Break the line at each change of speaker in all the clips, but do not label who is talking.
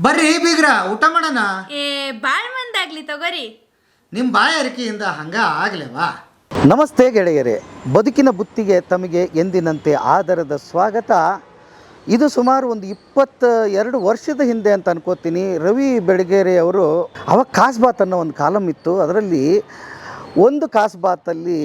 ಬರ್ರಿ ಬೀಗ್ರ ಊಟ ಮಾಡೋಣ.
ಏ ಬಾಳ್ ಮಂದಾಗ್ಲಿ ತಗೋರಿ.
ನಿಮ್ಮ ಬಾಯ ಅರಿಕೆಯಿಂದ ಹಂಗ ಆಗ್ಲೇವಾ?
ನಮಸ್ತೆ ಗೆಳೆಯರೇ. ಬದುಕಿನ ಬುತ್ತಿಗೆ ತಮಗೆ ಎಂದಿನಂತೆ ಆದರದ ಸ್ವಾಗತ. ಇದು ಸುಮಾರು ಒಂದು ಇಪ್ಪತ್ತ ಎರಡು ವರ್ಷದ ಹಿಂದೆ ಅಂತ ಅನ್ಕೋತೀನಿ. ರವಿ ಬೆಳಗೇರಿ ಅವರು ಅವಾಗ ಕಾಸ್ಬಾತ್ ಅನ್ನೋ ಒಂದು ಕಾಲಮ್ ಇತ್ತು. ಅದರಲ್ಲಿ ಒಂದು ಕಾಸ್ಬಾತಲ್ಲಿ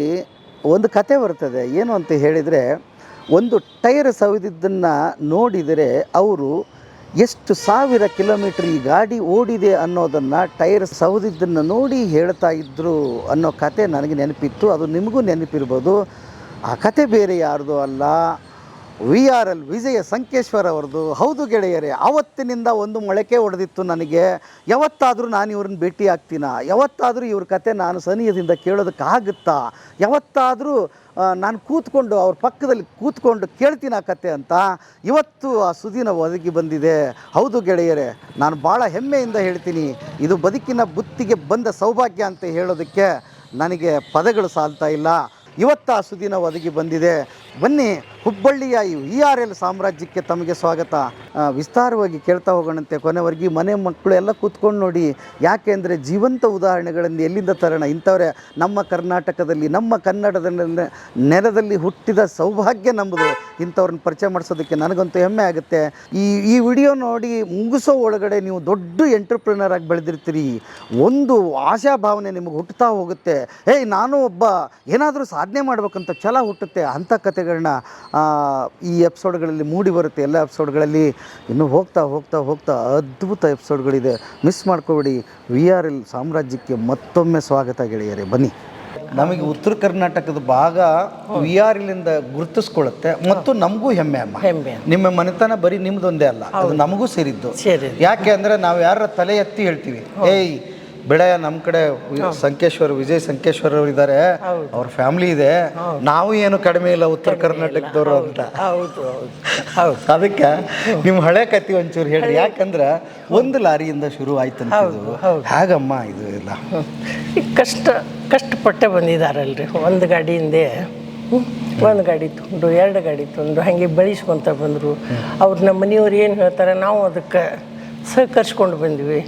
ಒಂದು ಕತೆ ಬರ್ತದೆ. ಏನು ಅಂತ ಹೇಳಿದರೆ ಒಂದು ಟೈರ್ ಸವಿದಿದ್ದನ್ನು ನೋಡಿದರೆ ಅವರು ಎಷ್ಟು ಸಾವಿರ ಕಿಲೋಮೀಟರ್ ಈ ಗಾಡಿ ಓಡಿದೆ ಅನ್ನೋದನ್ನು ಟೈರ್ ಸವದಿದ್ದನ್ನು ನೋಡಿ ಹೇಳ್ತಾ ಇದ್ದರು ಅನ್ನೋ ಕತೆ ನನಗೆ ನೆನಪಿತ್ತು. ಅದು ನಿಮಗೂ ನೆನಪಿರ್ಬೋದು. ಆ ಕತೆ ಬೇರೆ ಯಾರ್ದು ಅಲ್ಲ. V R L Vijay Sankeshwar ಅವ್ರದ್ದು. ಹೌದು ಗೆಳೆಯರೇ ಆವತ್ತಿನಿಂದ ಒಂದು ಮೊಳಕೆ ಹೊಡೆದಿತ್ತು ನನಗೆ. ಯಾವತ್ತಾದರೂ ನಾನು ಇವ್ರನ್ನ ಭೇಟಿ ಆಗ್ತೀನ? ಯಾವತ್ತಾದರೂ ಇವ್ರ ಕತೆ ನಾನು ಸನಿಹದಿಂದ ಕೇಳೋದಕ್ಕಾಗುತ್ತಾ? ಯಾವತ್ತಾದರೂ ನಾನು ಕೂತ್ಕೊಂಡು ಅವ್ರ ಪಕ್ಕದಲ್ಲಿ ಕೂತ್ಕೊಂಡು ಕೇಳ್ತೀನಿ ಆ ಕತೆ ಅಂತ ಇವತ್ತು ಆ ಸುದಿನ ಒದಗಿ ಬಂದಿದೆ. ಹೌದು ಗೆಳೆಯರೇ, ನಾನು ಭಾಳ ಹೆಮ್ಮೆಯಿಂದ ಹೇಳ್ತೀನಿ, ಇದು ಬದುಕಿನ ಬುತ್ತಿಗೆ ಬಂದ ಸೌಭಾಗ್ಯ ಅಂತ ಹೇಳೋದಕ್ಕೆ ನನಗೆ ಪದಗಳು ಸಾಲ್ತಾ ಇಲ್ಲ. ಇವತ್ತು ಆ ಸುದಿನ ಒದಗಿ ಬಂದಿದೆ. ಬನ್ನಿ, ಹುಬ್ಬಳ್ಳಿಯ ವಿ ಆರ್ ಎಲ್ ಸಾಮ್ರಾಜ್ಯಕ್ಕೆ ತಮಗೆ ಸ್ವಾಗತ. ವಿಸ್ತಾರವಾಗಿ ಕೇಳ್ತಾ ಹೋಗೋಣಂತೆ ಕೊನೆವರೆಗೆ. ಮನೆ ಮಕ್ಕಳು ಎಲ್ಲ ಕೂತ್ಕೊಂಡು ನೋಡಿ, ಯಾಕೆ ಅಂದರೆ ಜೀವಂತ ಉದಾಹರಣೆಗಳನ್ನು ಎಲ್ಲಿಂದ ತರೋಣ? ಇಂಥವರೇ ನಮ್ಮ ಕರ್ನಾಟಕದಲ್ಲಿ, ನಮ್ಮ ಕನ್ನಡದ ನೆಲದಲ್ಲಿ ಹುಟ್ಟಿದ ಸೌಭಾಗ್ಯ ನಮ್ಮದು ಇಂಥವ್ರನ್ನ ಪರಿಚಯ ಮಾಡಿಸೋದಕ್ಕೆ ನನಗಂತೂ ಹೆಮ್ಮೆ ಆಗುತ್ತೆ. ಈ ಈ ವಿಡಿಯೋ ನೋಡಿ ಮುಗಿಸೋ ಒಳಗಡೆ ನೀವು ದೊಡ್ಡ ಎಂಟರ್ಪ್ರಿನರ್ ಆಗಿ ಬೆಳೆದಿರ್ತೀರಿ. ಒಂದು ಆಶಾಭಾವನೆ ನಿಮಗೆ ಹುಟ್ಟುತ್ತಾ ಹೋಗುತ್ತೆ. ಏಯ್, ನಾನು ಒಬ್ಬ ಏನಾದರೂ ಸಾಧನೆ ಮಾಡಬೇಕಂತ ಛಲ ಹುಟ್ಟುತ್ತೆ. ಅಂಥ ಕಥೆಗಳನ್ನ ಈ ಎಪಿಸೋಡ್ಗಳಲ್ಲಿ ಮೂಡಿ ಬರುತ್ತೆ. ಎಲ್ಲ ಎಪಿಸೋಡ್ಗಳಲ್ಲಿ ಇನ್ನು ಹೋಗ್ತಾ ಹೋಗ್ತಾ ಹೋಗ್ತಾ ಅದ್ಭುತ ಎಪಿಸೋಡ್ಗಳಿದೆ. ಮಿಸ್ ಮಾಡ್ಕೋಬೇಡಿ. ವಿ ಆರ್ ಎಲ್ ಸಾಮ್ರಾಜ್ಯಕ್ಕೆ ಮತ್ತೊಮ್ಮೆ ಸ್ವಾಗತ ಗೆಳೆಯರೆ ಬನ್ನಿ. ನಮಗೆ ಉತ್ತರ ಕರ್ನಾಟಕದ ಭಾಗ ವಿ ಆರ್ ಇಲ್ಲಿಂದ ಗುರುತಿಸ್ಕೊಳ್ಳುತ್ತೆ. ಮತ್ತು ನಮಗೂ ಹೆಮ್ಮೆ ಅಮ್ಮ. ನಿಮ್ಮ ಮನೆತನ ಬರೀ ನಿಮ್ದೊಂದೇ ಅಲ್ಲ. ಅದು ನಮಗೂ ಸೇರಿದ್ದು.
ಸೇರಿದ್ದು.
ಯಾಕೆ ಅಂದ್ರೆ ನಾವು ಯಾರ ತಲೆ ಎತ್ತಿ ಹೇಳ್ತೀವಿ. ಏಯ್ ಬೆಳೆಯ ನಮ್ಮ ಕಡೆ ಸಂಕೇಶ್ವರ ವಿಜಯ್ ಸಂಕೇಶ್ವರ ಅವರು ಇದ್ದಾರೆ ಅವ್ರ ಫ್ಯಾಮಿಲಿ ಇದೆ. ನಾವು ಏನು ಕಡಿಮೆ ಇಲ್ಲ ಉತ್ತರ ಕರ್ನಾಟಕದವರು ಅಂತ.
ಹೌದು ಹೌದು. ಹೌದು.
ಅದಕ್ಕೆ ನಿಮ್ಮ ಹಳೆ ಕತ್ತಿ ಒಂಚೂರು ಹೇಳಿ. ಯಾಕಂದ್ರೆ ಒಂದು ಲಾರಿಯಿಂದ ಶುರು ಆಯ್ತು. ಹೇಗಮ್ಮ ಇದು
ಈಗ ಕಷ್ಟ ಕಷ್ಟಪಟ್ಟೆ ಬಂದಿದ್ದಾರಲ್ರಿ ಒಂದು ಗಾಡಿಯಿಂದೆ ಒಂದು ಗಾಡಿ ತುಂಡು ಎರಡು ಗಾಡಿ ತುಂಡು ಹಾಗೆ ಬೆಳೆಸ್ಕೊತ ಬಂದರು. ಅವ್ರು ನಮ್ಮ ಮನೆಯವ್ರು ಏನು ಹೇಳ್ತಾರೆ ನಾವು ಅದಕ್ಕೆ ಸಹಕರಿಸ್ಕೊಂಡು ಬಂದ್ವಿ.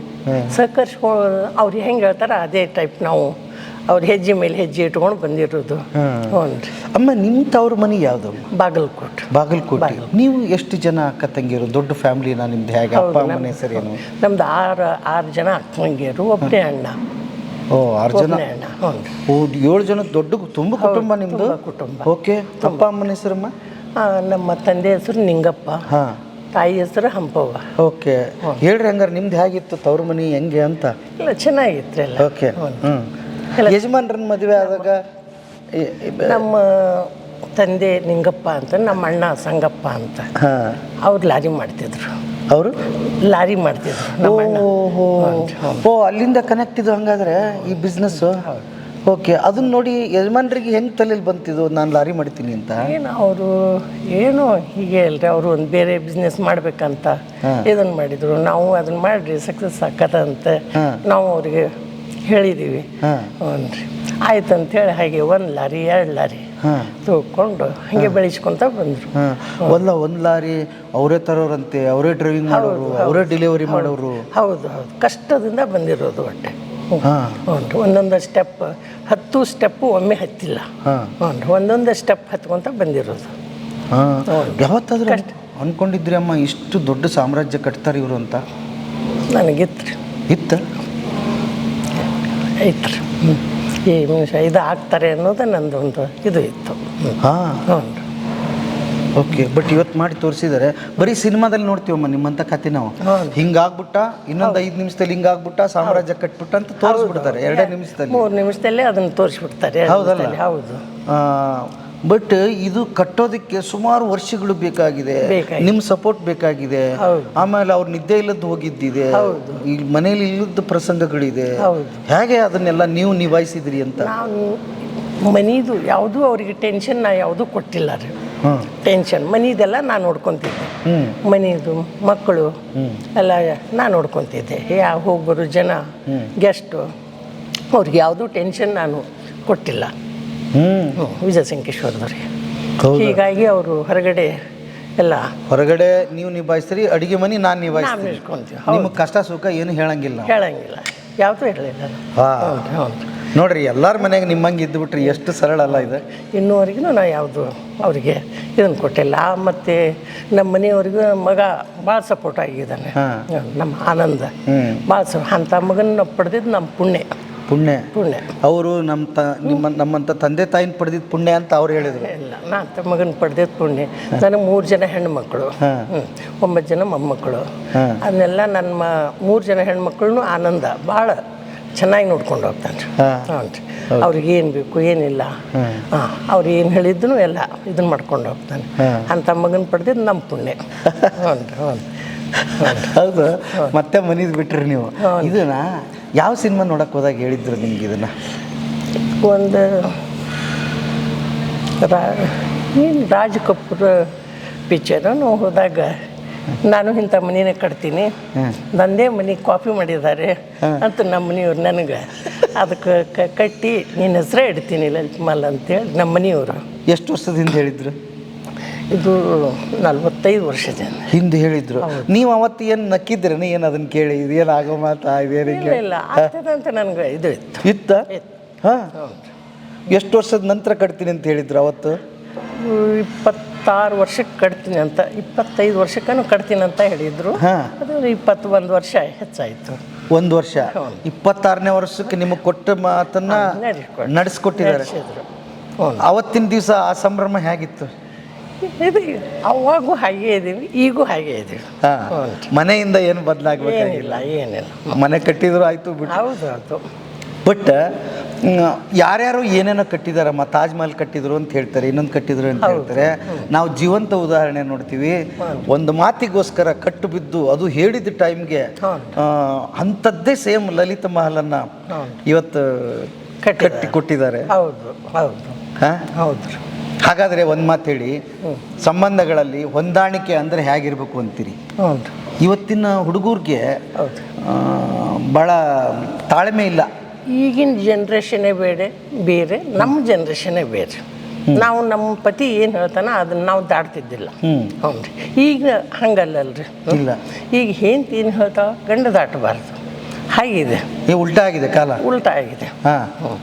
ಸಹಕರಿಸ್ಕೊಂಡು ಅವ್ರು ಹೆಂಗೆ ಹೇಳ್ತಾರೆ ಅದೇ ಟೈಪ್ ನಾವು. ಅವ್ರ ಹೆಜ್ಜೆ ಮೇಲೆ ಹೆಜ್ಜೆ ಇಟ್ಕೊಂಡು ಬಂದಿರೋದು. ಹ್ಞೂ ರೀ.
ಅಮ್ಮ ನಿಮ್ಮ ತವ್ರ ಮನೆ ಯಾವ್ದು?
ಬಾಗಲಕೋಟೆ.
ಬಾಗಲಕೋಟೆ. ನೀವು ಎಷ್ಟು ಜನ ಅಕ್ಕ ತಂಗಿಯರು? ದೊಡ್ಡ ಫ್ಯಾಮಿಲಿನ ನಿಮ್ದು ಹೇಗೆ? ಅಪ್ಪ ಅಮ್ಮನ ಹೆಸರೇನು
ನಮ್ದು ಆರು ಆರು ಜನ ಅಕ್ಕಂಗಿಯರು ಒಬ್ಬನೇ ಅಣ್ಣ.
ಓ ಆರು ಜನ?
ಅಣ್ಣ ಹ್ಞೂ
ಏಳು ಜನ ದೊಡ್ಡ ತುಂಬ ಕುಟುಂಬ
ನಿಮ್ಮದು ಕುಟುಂಬ.
ಓಕೆ. ಅಪ್ಪ ಅಮ್ಮನ ಹೆಸರಮ್ಮ?
ನಮ್ಮ ತಂದೆ ಹೆಸರು ನಿಂಗಪ್ಪ.
ಹಾ.
ತಾಯಿ ಹೆಸರು ಹಂಪವ್ವ.
ಓಕೆ. ಹೇಳ್ರಿ ಹಂಗಾರೆ ನಿಮ್ದು ಹೇಗಿತ್ತು ತವ್ರ ಮನೆ ಹೆಂಗೆ ಅಂತ?
ಇಲ್ಲ ಚೆನ್ನಾಗಿತ್ತು ಎಲ್ಲ.
ಓಕೆ. ಹ್ಞೂ ಯಜಮಾನ್ರನ್ನ ಮದುವೆ ಆದಾಗ
ನಮ್ಮ ತಂದೆ ನಿಂಗಪ್ಪ ಅಂತ ನಮ್ಮ ಅಣ್ಣ ಸಂಗಪ್ಪ ಅಂತ.
ಹಾ.
ಅವ್ರು ಲಾರಿ ಮಾಡ್ತಿದ್ರು.
ಅವರು?
ಲಾರಿ ಮಾಡ್ತಿದ್ರು
ಓ ಅಲ್ಲಿಂದ ಕನೆಕ್ಟ್ ಇದು ಹಂಗಾದ್ರೆ ಈ ಬಿಸ್ನೆಸ್ ಓಕೆ ಅದನ್ನ ನೋಡಿ ಯಜಮಾನ್ರಿಗೆ ಹೆಂಗ್ ತಲೆಯಲ್ಲಿ ಬಂತಿದ್ದು ನಾನು ಲಾರಿ ಮಾಡ್ತೀನಿ ಅಂತ.
ಏನು ಅವರು ಏನು ಹೀಗೆ ಅಲ್ರಿ ಅವರು ಒಂದು ಬೇರೆ ಬಿಸ್ನೆಸ್ ಮಾಡ್ಬೇಕಂತ ಇದನ್ನು ಮಾಡಿದ್ರು. ನಾವು ಅದನ್ನ ಮಾಡ್ರಿ ಸಕ್ಸಸ್ ಅಂತ ನಾವು ಅವ್ರಿಗೆ ಹೇಳಿದ್ದೀವಿ. ಹ್ಞೂ ಆಯ್ತು ಅಂತೇಳಿ ಹಾಗೆ ಒಂದು ಲಾರಿ ಎರಡು ಲಾರಿ. ತಗೊಂಡು ಹಾಗೆ ಬೆಳೆಸ್ಕೊಂತ ಬಂದರು.
ಅಲ್ಲ ಒಂದ್ ಲಾರಿ ಅವರೇ ತರೋರಂತೆ ಅವರೇ ಡ್ರೈವಿಂಗ್ ಮಾಡೋರು ಅವರೇ ಡೆಲಿವರಿ ಮಾಡೋರು.
ಹೌದು ಹೌದು. ಕಷ್ಟದಿಂದ ಬಂದಿರೋದು ಒಟ್ಟೆ ಹ್ಞೂ. ಒಂದೊಂದು ಸ್ಟೆಪ್ ಹತ್ತು ಸ್ಟೆಪ್ಪು ಒಮ್ಮೆ ಹತ್ತಿಲ್ಲ.
ಹಾ.
ಹ್ಞೂ. ಒಂದೊಂದು ಸ್ಟೆಪ್ ಹತ್ಕೊಂತ ಬಂದಿರೋದು.
ಹಾ. ಯಾವತ್ತಾದ್ರೂ ಅನ್ಕೊಂಡಿದ್ರಿ ಅಮ್ಮ ಇಷ್ಟು ದೊಡ್ಡ ಸಾಮ್ರಾಜ್ಯ ಕಟ್ತಾರೆ ಇವರು ಅಂತ?
ನನಗಿತ್ತು
ಇತ್ತ.
ಐತ್ರಿ ಈ ಮನುಷ್ಯ ಇದು ಆಗ್ತಾರೆ ಅನ್ನೋದು ನಂದೊಂದು ಇದು ಇತ್ತು.
ಹಾಂ.
ಹ್ಞೂ.
ಓಕೆ ಬಟ್ ಇವತ್ತು ಮಾಡಿ ತೋರಿಸಿದ್ದಾರೆ ಬರೀ ಸಿನಿಮಾದಲ್ಲಿ ನೋಡ್ತೀವಮ್ಮ ನಿಮ್ಮಂತ ಕತೆ ನಾವು. ಹಿಂಗಾಗ್ಬಿಟ್ಟ ಇನ್ನೊಂದು ಐದು ನಿಮಿಷದಲ್ಲಿ ಹಿಂಗಾಗ್ಬಿಟ್ಟ ಸಾಮ್ರಾಜ್ಯ ಕಟ್ಬಿಟ್ಟ ಅಂತ ತೋರಿಸ್ಬಿಡ್ತಾರೆ ಎರಡೇ ನಿಮಿಷದಲ್ಲಿ.
ಮೂರು ನಿಮಿಷದಲ್ಲೇ ಅದನ್ನು ತೋರಿಸ್ಬಿಡ್ತಾರೆ
ಹೌದಲ್ಲ?
ಹೌದು.
ಬಟ್ ಇದು ಕಟ್ಟೋದಕ್ಕೆ ಸುಮಾರು ವರ್ಷಗಳು ಬೇಕಾಗಿದೆ. ನಿಮ್ಮ ಸಪೋರ್ಟ್ ಬೇಕಾಗಿದೆ. ಆಮೇಲೆ ಅವ್ರು ನಿದ್ದೆ ಇಲ್ಲದ್ದು ಹೋಗಿದ್ದಿದೆ. ಈ ಮನೇಲಿ ಇಲ್ಲದ ಪ್ರಸಂಗಗಳಿದೆ. ಹೇಗೆ ಅದನ್ನೆಲ್ಲ ನೀವು ನಿಭಾಯಿಸಿದ್ರಿ ಅಂತ?
ಮನೀದು ಯಾವುದೂ ಅವರಿಗೆ ಟೆನ್ಷನ್ ನಾ ಯಾವುದೂ ಕೊಟ್ಟಿಲ್ಲ ರೀ. ಟೆನ್ಷನ್ ಮನೆದೆಲ್ಲ ನಾನು ನೋಡ್ಕೊತಿದ್ದೆ.
ಮನೆಯದು
ಮನೀದು ಮಕ್ಕಳು ಎಲ್ಲ ನಾನು ನೋಡ್ಕೊತಿದ್ದೆ. ಯಾವ ಹೋಗೋರು ಜನ ಗೆಸ್ಟು ಅವ್ರಿಗೆ ಯಾವುದೂ ಟೆನ್ಷನ್ ನಾನು ಕೊಟ್ಟಿಲ್ಲ.
ಹ್ಞೂ
ವಿಜಯ ಸಂಕೇಶ್ವರದವ್ರಿಗೆ? ಹೀಗಾಗಿ ಅವರು ಹೊರಗಡೆ ಎಲ್ಲ
ಹೊರಗಡೆ ನೀವು ನಿಭಾಯಿಸ್ತೀರಿ ಅಡುಗೆ ಮನೆ ನಾನು ನಿಭಾಯಿಸ್ತೀನಿ.
ನಿಲ್ಕೊಂತೀವಿ
ಕಷ್ಟ ಸುಖ ಏನು ಹೇಳಂಗಿಲ್ಲ.
ಹೇಳಂಗಿಲ್ಲ. ಯಾವುದು ಹೇಳಿಲ್ಲ
ಹಾಂ.
ಹೌದು ಹೌದು.
ನೋಡ್ರಿ ಎಲ್ಲರ ಮನೆಗೆ ನಿಮ್ಮಂಗೆ ಇದ್ದುಬಿಟ್ರಿ ಎಷ್ಟು ಸರಳ ಅಲ್ಲ ಇದು.
ಇನ್ನೂವರೆಗೂ ನಾ ಯಾವುದು ಅವರಿಗೆ ಇದನ್ನು ಕೊಟ್ಟಿಲ್ಲ. ಮತ್ತು ನಮ್ಮ ಮನೆಯವ್ರಿಗೂ ಮಗ ಭಾಳ ಸಪೋರ್ಟ್ ಆಗಿದ್ದಾನೆ. ನಮ್ಮ ಆನಂದ. ಭಾಳ ಸ ಅಂಥ ಮಗನ ಪಡೆದಿದ್ದು ನಮ್ಮ ಪುಣ್ಯ.
ಪುಣ್ಯ.
ಪುಣ್ಯ.
ಅವರು ನಮ್ಮ ತ ನಿಮ್ಮ ನಮ್ಮಂಥ ತಂದೆ ತಾಯಿನ ಪಡೆದಿದ್ದು ಪುಣ್ಯ ಅಂತ ಅವ್ರು ಹೇಳಿದ್ರು.
ಇಲ್ಲ ನಾ ಅಂಥ ಮಗನ ಪಡೆದಿದ್ದು ಪುಣ್ಯ. ನನಗೆ ಮೂರು ಜನ ಹೆಣ್ಮಕ್ಳು. ಒಂಬತ್ತು ಜನ ಮೊಮ್ಮಕ್ಕಳು ಅದನ್ನೆಲ್ಲ ನನ್ನ ಮೂರು ಜನ ಹೆಣ್ಮಕ್ಳು ಆನಂದ. ಭಾಳ ಚೆನ್ನಾಗಿ ನೋಡ್ಕೊಂಡು ಹೋಗ್ತಾನೆ ರೀ.
ಹಾ.
ಹ್ಞೂ ರೀ. ಅವ್ರಿಗೆ ಏನು ಬೇಕು ಏನಿಲ್ಲ. ಹಾಂ. ಅವ್ರು ಏನು ಹೇಳಿದ್ರು ಎಲ್ಲ ಇದನ್ನ ಮಾಡ್ಕೊಂಡು ಹೋಗ್ತಾನೆ.
ಅಂತ
ಅಂಥ ಮಗನ ಪಡೆದಿದ್ದು ನಮ್ಮ ಪುಣ್ಯ. ಹ್ಞೂ ರೀ ಹ್ಞೂ
ಹೌದು. ಮತ್ತೆ ಮನೇದು ಬಿಟ್ರಿ ನೀವು. ಇದನ್ನ ಯಾವ ಸಿನಿಮಾ ನೋಡಕ್ಕೆ ಹೋದಾಗ ಹೇಳಿದ್ರು ನಿಮ್ಗೆ ಇದನ್ನ?
ಒಂದು ರಾ ಏನು ರಾಜ್ ಕಪೂರ್ ಪಿಕ್ಚರ್ ನಾವು ಹೋದಾಗ ನಾನು ಇಂಥ ಮನೇನೆ ಕಟ್ತೀನಿ. ನಂದೇ ಮನೆ ಕಾಪಿ ಮಾಡಿದ್ದಾರೆ ಅಂತ ನಮ್ಮ ಮನೆಯವ್ರು ನನಗೆ. ಅದಕ್ಕೆ ಕಟ್ಟಿ ನಿನ್ನ ಹೆಸರೇ ಇಡ್ತೀನಿ ಲಲಿತಮಲ್ ಅಂತೇಳಿ ನಮ್ಮ ಮನೆಯವರು.
ಎಷ್ಟು ವರ್ಷದಿಂದ ಹೇಳಿದ್ರು?
ಇದು ನಲ್ವತ್ತೈದು ವರ್ಷದ
ಹಿಂದೆ. ಹೇಳಿದ್ರು. ನೀವು ಅವತ್ತು ಏನು ನಕ್ಕಿದ್ರೇನೆ ಏನು ಅದನ್ನ ಕೇಳಿ? ಇದೇನು ಆಗೋ ಮಾತಾ? ಇದೇನು
ಇಲ್ಲ ಆಗ್ತದಂತ ನನಗೆ ಇದು ಇತ್ತು.
ಇತ್ತ? ಹಾ. ಎಷ್ಟು ವರ್ಷದ ನಂತರ ಕಟ್ತೀನಿ ಅಂತ ಹೇಳಿದ್ರು ಅವತ್ತು?
ಇಪ್ಪತ್ತಾರು ವರ್ಷಕ್ಕೆ ಕಟ್ತೀನಿ ಅಂತ ಇಪ್ಪತ್ತೈದು ವರ್ಷಕ್ಕೂ ಕಟ್ತೀನಿ ಅಂತ ಹೇಳಿದರು
ಅದು
ಅದು ಇಪ್ಪತ್ತೊಂದು ವರ್ಷ ಹೆಚ್ಚಾಯಿತು.
ಒಂದು ವರ್ಷ. ಇಪ್ಪತ್ತಾರನೇ ವರ್ಷಕ್ಕೆ ನಿಮಗೆ ಕೊಟ್ಟ ಮಾತನ್ನ
ನಡೆಸ್ಕೊಟ್ಟು.
ನಡೆಸ್ಕೊಟ್ಟಿದ್ದಾರೆ. ಅವತ್ತಿನ ದಿವಸ ಆ ಸಂಭ್ರಮ ಹೇಗಿತ್ತು?
ಇದು ಅವಾಗೂ ಹಾಗೆ ಇದ್ದೀವಿ ಈಗೂ ಹಾಗೆ ಇದ್ದೀವಿ.
ಮನೆಯಿಂದ ಏನು ಬದಲಾಗಬೇಕಾಗಿಲ್ಲ.
ಏನಿಲ್ಲ ಏನಿಲ್ಲ.
ಮನೆ ಕಟ್ಟಿದ್ರು ಆಯಿತು ಬಿಟ್ಟು.
ಹೌದು ಹೌದು.
ಬಟ್ ಯಾರ್ಯಾರು ಏನೇನೋ ಕಟ್ಟಿದಾರಮ್ಮ ತಾಜ್ ಮಹಲ್ ಕಟ್ಟಿದ್ರು ಅಂತ ಹೇಳ್ತಾರೆ ಇನ್ನೊಂದು ಕಟ್ಟಿದ್ರು ಅಂತ ಹೇಳ್ತಾರೆ. ನಾವು ಜೀವಂತ ಉದಾಹರಣೆ ನೋಡ್ತೀವಿ. ಒಂದು ಮಾತಿಗೋಸ್ಕರ ಕಟ್ಟು ಬಿದ್ದು ಅದು ಹೇಳಿದ ಟೈಮ್ಗೆ ಅಂಥದ್ದೇ ಸೇಮ್ ಲಲಿತ ಮಹಲನ್ನ ಇವತ್ತು. ಕಟ್ಟಿ ಕೊಟ್ಟಿದ್ದಾರೆ.
ಹೌದು ಹೌದು.
ಹಾ?
ಹೌದು. ರೀ
ಹಾಗಾದ್ರೆ ಒಂದು ಮಾತು ಹೇಳಿ. ಸಂಬಂಧಗಳಲ್ಲಿ ಹೊಂದಾಣಿಕೆ ಅಂದ್ರೆ ಹೇಗಿರ್ಬೇಕು ಅಂತೀರಿ? ಇವತ್ತಿನ ಹುಡುಗರಿಗೆ
ಬಹಳ
ಭಾಳ ತಾಳ್ಮೆ ಇಲ್ಲ.
ಈಗಿನ ಜನ್ರೇಷನೇ ಬೇರೆ ಬೇರೆ ನಮ್ಮ ಜನ್ರೇಷನೇ ಬೇರೆ. ನಾವು ನಮ್ಮ ಪತಿ ಏನು ಹೇಳ್ತಾನ ಅದನ್ನ ನಾವು
ದಾಡ್ತಿದ್ದಿಲ್ಲ.
ಹ್ಞೂ ರೀ ಈಗ ಹಂಗಲ್ಲಲ್ರಿ.
ಇಲ್ಲ.
ಈಗ ಹೆಂಡ್ತಿ ಏನು ಹೇಳ್ತಾವ? ಗಂಡ ದಾಟಬಾರ್ದು. ಹಾಗಿದೆ.
ಈ ಉಲ್ಟಾ ಆಗಿದೆ ಕಾಲ.
ಉಲ್ಟಾ ಆಗಿದೆ.
ಹಾ.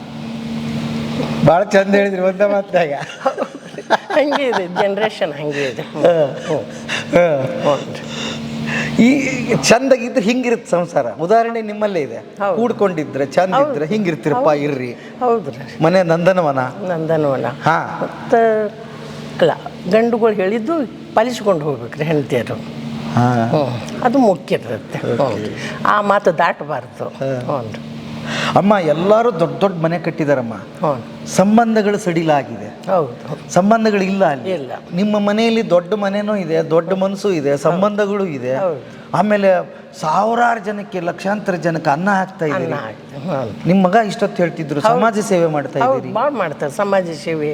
ಭಾಳ ಚಂದ ಹೇಳಿದ್ರಿ ಒಂದ ಮಾತಾಗ
ಹಂಗೆ ಇದೆ. ಜನ್ರೇಷನ್ ಹಂಗೆ ಇದೆ. ಹ್ಞೂ ಹ್ಞೂ ರೀ
ಚಂದ ಇದ್ರೆ ಹಿಂಗಿರುತ್ತೆ ಸಂಸಾರ. ಉದಾಹರಣೆ ನಿಮ್ಮಲ್ಲೇ ಇದೆ. ಕೂಡ್ಕೊಂಡಿದ್ರೆ ಚಂದ ಇದ್ರೆ ಹಿಂಗಿರ್ತಿರಪ್ಪ ಇರ್ರಿ.
ಹೌದು. ರೀ
ಮನೆ ನಂದನವನ?
ನಂದನವನ.
ಹಾ.
ಮತ್ತು ಗಂಡುಗಳು ಹೇಳಿದ್ದು ಪಾಲಿಸ್ಕೊಂಡು ಹೋಗ್ಬೇಕ್ರಿ ಹೆಂಡತಿಯರು. ಅದು ಮುಖ್ಯ ಇರುತ್ತೆ. ಆ ಮಾತು ದಾಟಬಾರ್ದು. ಹ್ಞೂ.
ಅಮ್ಮ ಎಲ್ಲರೂ ದೊಡ್ಡ ದೊಡ್ಡ ಮನೆ ಕಟ್ಟಿದಾರಮ್ಮ. ಸಂಬಂಧಗಳು ಸಡಿಲಾಗಿದೆ.
ಹೌದು
ಸಂಬಂಧಗಳು ಇಲ್ಲ ಅಲ್ಲಿ.
ಇಲ್ಲ.
ನಿಮ್ಮ ಮನೆಯಲ್ಲಿ ದೊಡ್ಡ ಮನೆನೂ ಇದೆ ದೊಡ್ಡ ಮನಸ್ಸು ಇದೆ ಸಂಬಂಧಗಳು ಇದೆ. ಆಮೇಲೆ ಸಾವಿರಾರು ಜನಕ್ಕೆ ಲಕ್ಷಾಂತರ ಜನಕ್ಕೆ ಅನ್ನ ಹಾಕ್ತಾ ಇದ್ದೀರಿ. ನಿಮ್ಮ ಮಗ ಇಷ್ಟೊತ್ತು ಹೇಳ್ತಿದ್ರು ಸಮಾಜ ಸೇವೆ ಮಾಡ್ತಾ ಇದ್ದೀರಿ.
ಭಾಳ ಮಾಡ್ತಾರೆ ಸಮಾಜ ಸೇವೆ.